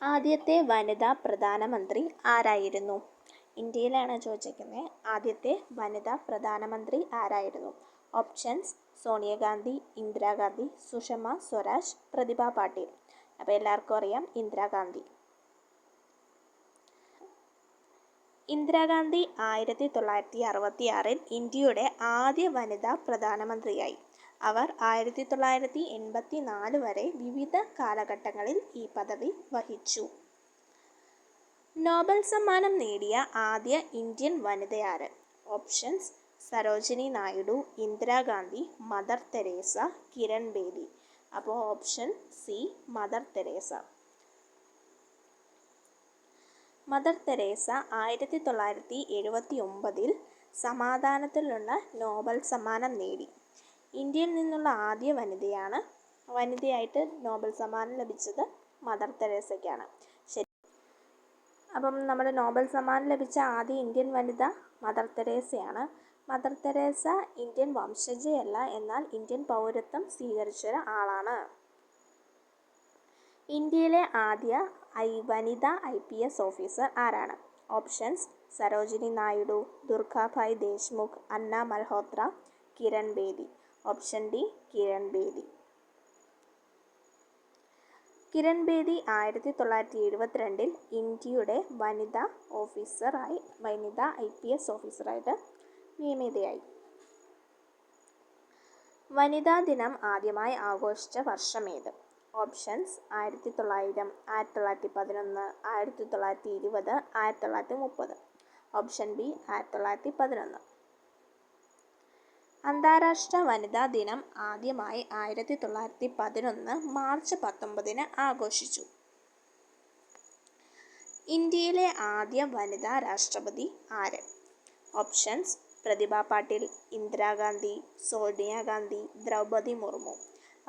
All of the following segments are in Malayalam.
ആദ്യത്തെ വനിതാ പ്രധാനമന്ത്രി ആരായിരുന്നു? ഇന്ത്യയിലാണ് ചോദിച്ചിരിക്കുന്നത് ആദ്യത്തെ വനിതാ പ്രധാനമന്ത്രി ആരായിരുന്നു? ഓപ്ഷൻസ് സോണിയാഗാന്ധി ഇന്ദിരാഗാന്ധി സുഷമ സ്വരാജ് പ്രതിഭ പാട്ടീൽ. അപ്പോൾ എല്ലാവർക്കും അറിയാം ഇന്ദിരാഗാന്ധി. ഇന്ദിരാഗാന്ധി ആയിരത്തി തൊള്ളായിരത്തി അറുപത്തി ആറിൽ ഇന്ത്യയുടെ ആദ്യ വനിതാ പ്രധാനമന്ത്രിയായി. അവർ ആയിരത്തി തൊള്ളായിരത്തി എൺപത്തി നാല് വരെ വിവിധ കാലഘട്ടങ്ങളിൽ ഈ പദവി വഹിച്ചു. നോബൽ സമ്മാനം നേടിയ ആദ്യ ഇന്ത്യൻ വനിതയാര് options Sarojini Naidu Indira Gandhi mother Teresa Kiran Bedi. അപ്പോൾ option C mother Teresa. Mother Teresa ആയിരത്തി തൊള്ളായിരത്തി എഴുപത്തി ഒമ്പതിൽ സമാധാനത്തിലുള്ള നോബൽ സമ്മാനം നേടി. ഇന്ത്യയിൽ നിന്നുള്ള ആദ്യ വനിതയാണ്. വനിതയായിട്ട് നോബൽ സമ്മാനം ലഭിച്ചത് മദർ തെരേസയ്ക്കാണ്. ശരി. അപ്പം നമ്മുടെ നോബൽ സമ്മാനം ലഭിച്ച ആദ്യ ഇന്ത്യൻ വനിത മദർ തെരേസയാണ്. മദർ തെരേസ ഇന്ത്യൻ വംശജയല്ല എന്നാൽ ഇന്ത്യൻ പൗരത്വം സ്വീകരിച്ച ആളാണ്. ഇന്ത്യയിലെ ആദ്യ ഐ വനിത ഐ പി എസ് ഓഫീസർ ആരാണ്? Options Sarojini Naidu Durgabai Deshmukh Anna Malhotra Kiran Bedi. Option D Kiran Bedi. Kiran Bedi ആയിരത്തി തൊള്ളായിരത്തി എഴുപത്തിരണ്ടിൽ ഇന്ത്യയുടെ വനിതാ ഓഫീസറായി വനിതാ ഐ പി എസ് ഓഫീസറായിട്ട് നിയമിതയായി. വനിതാ ദിനം ആദ്യമായി ആഘോഷിച്ച വർഷമേത് ഓപ്ഷൻസ് ആയിരത്തി തൊള്ളായിരം ആയിരത്തി തൊള്ളായിരത്തി പതിനൊന്ന് ആയിരത്തി തൊള്ളായിരത്തി ഇരുപത് ആയിരത്തി തൊള്ളായിരത്തി മുപ്പത് ഓപ്ഷൻ ബി ആയിരത്തി തൊള്ളായിരത്തി പതിനൊന്ന് അന്താരാഷ്ട്ര വനിതാ ദിനം ആദ്യമായി ആയിരത്തി തൊള്ളായിരത്തി പതിനൊന്ന് മാർച്ച് പത്തൊമ്പതിന് ആഘോഷിച്ചു. ഇന്ത്യയിലെ ആദ്യ വനിതാ രാഷ്ട്രപതി ആര്? ഓപ്ഷൻസ് പ്രതിഭ പാട്ടിൽ ഇന്ദിരാഗാന്ധി സോണിയാഗാന്ധി ദ്രൗപദി മുർമു.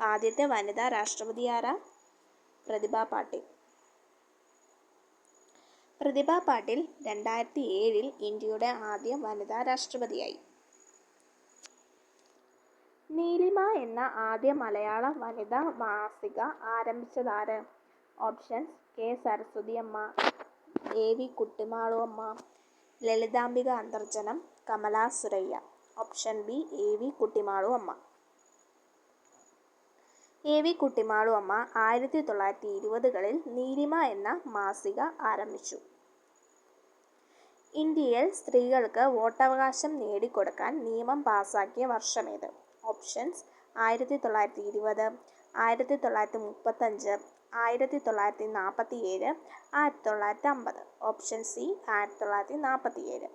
ആദ്യത്തെ വനിതാ രാഷ്ട്രപതി ആരാ? പ്രതിഭ പാട്ടിൽ. പ്രതിഭ പാട്ടിൽ രണ്ടായിരത്തി ഏഴിൽ ഇന്ത്യയുടെ ആദ്യ വനിതാ രാഷ്ട്രപതിയായി. നീലിമ എന്ന ആദ്യ മലയാള വനിതാ മാസിക ആരംഭിച്ചതാര്? Options K. സരസ്വതി അമ്മ A. V. Kuttimalu Amma Lalithambika Antharjanam Kamala Suraiyya. Option B A. V. Kuttimalu Amma A. V. Kuttimalu അമ്മ ആയിരത്തി തൊള്ളായിരത്തി ഇരുപതുകളിൽ നീലിമ എന്ന മാസിക ആരംഭിച്ചു. ഇന്ത്യയിൽ സ്ത്രീകൾക്ക് വോട്ടവകാശം നേടിക്കൊടുക്കാൻ നിയമം പാസാക്കിയ വർഷമേത്? ഓപ്ഷൻസ് ആയിരത്തി തൊള്ളായിരത്തി ഇരുപത് ആയിരത്തി തൊള്ളായിരത്തി മുപ്പത്തഞ്ച് ആയിരത്തി തൊള്ളായിരത്തി നാൽപ്പത്തി ഏഴ് ആയിരത്തി തൊള്ളായിരത്തി അമ്പത് ഓപ്ഷൻ സി ആയിരത്തി തൊള്ളായിരത്തി നാൽപ്പത്തി ഏഴ്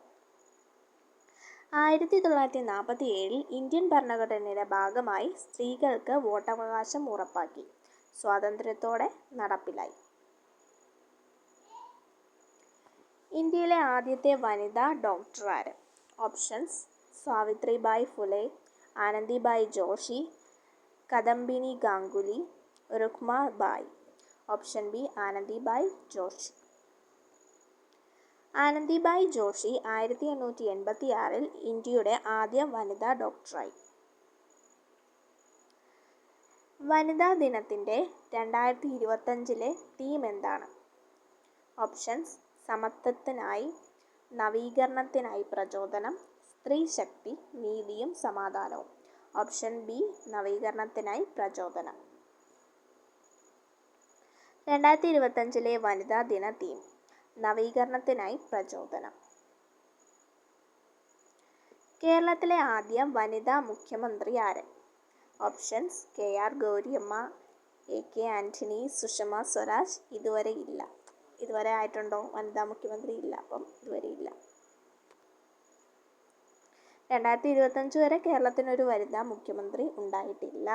ആയിരത്തി തൊള്ളായിരത്തി നാൽപ്പത്തി ഏഴിൽ ഇന്ത്യൻ ഭരണഘടനയുടെ ഭാഗമായി സ്ത്രീകൾക്ക് വോട്ടവകാശം ഉറപ്പാക്കി. സ്വാതന്ത്ര്യത്തോടെ നടപ്പിലായി. ഇന്ത്യയിലെ ആദ്യത്തെ വനിതാ ഡോക്ടർ ആര് options Savitribai Phule Anandibai Joshi Kadambini Ganguly Rukhmabai. Option B Anandibai Joshi. Anandibai Joshi ആയിരത്തി എണ്ണൂറ്റി എൺപത്തി ആറിൽ ഇന്ത്യയുടെ ആദ്യ വനിതാ ഡോക്ടറായി. വനിതാ ദിനത്തിന്റെ രണ്ടായിരത്തി ഇരുപത്തഞ്ചിലെ തീം എന്താണ്? ഓപ്ഷൻസ് സമത്വത്തിനായി നവീകരണത്തിനായി പ്രചോദനം സ്ത്രീ ശക്തി നീതിയും സമാധാനവും. ഓപ്ഷൻ ബി നവീകരണത്തിനായി പ്രചോദനം. രണ്ടായിരത്തി ഇരുപത്തഞ്ചിലെ വനിതാ ദിന തീം നവീകരണത്തിനായി പ്രചോദനം. കേരളത്തിലെ ആദ്യ വനിതാ മുഖ്യമന്ത്രി ആര്? Options K R Gouriamma A K Antony Sushma Swaraj. ഇതുവരെ ഇല്ല. ഇതുവരെ ആയിട്ടുണ്ടോ? വനിതാ മുഖ്യമന്ത്രി ഇല്ല. അപ്പം ഇതുവരെ ഇല്ല രണ്ടായിരത്തി ഇരുപത്തഞ്ച് വരെ കേരളത്തിനൊരു വനിതാ മുഖ്യമന്ത്രി ഉണ്ടായിട്ടില്ല.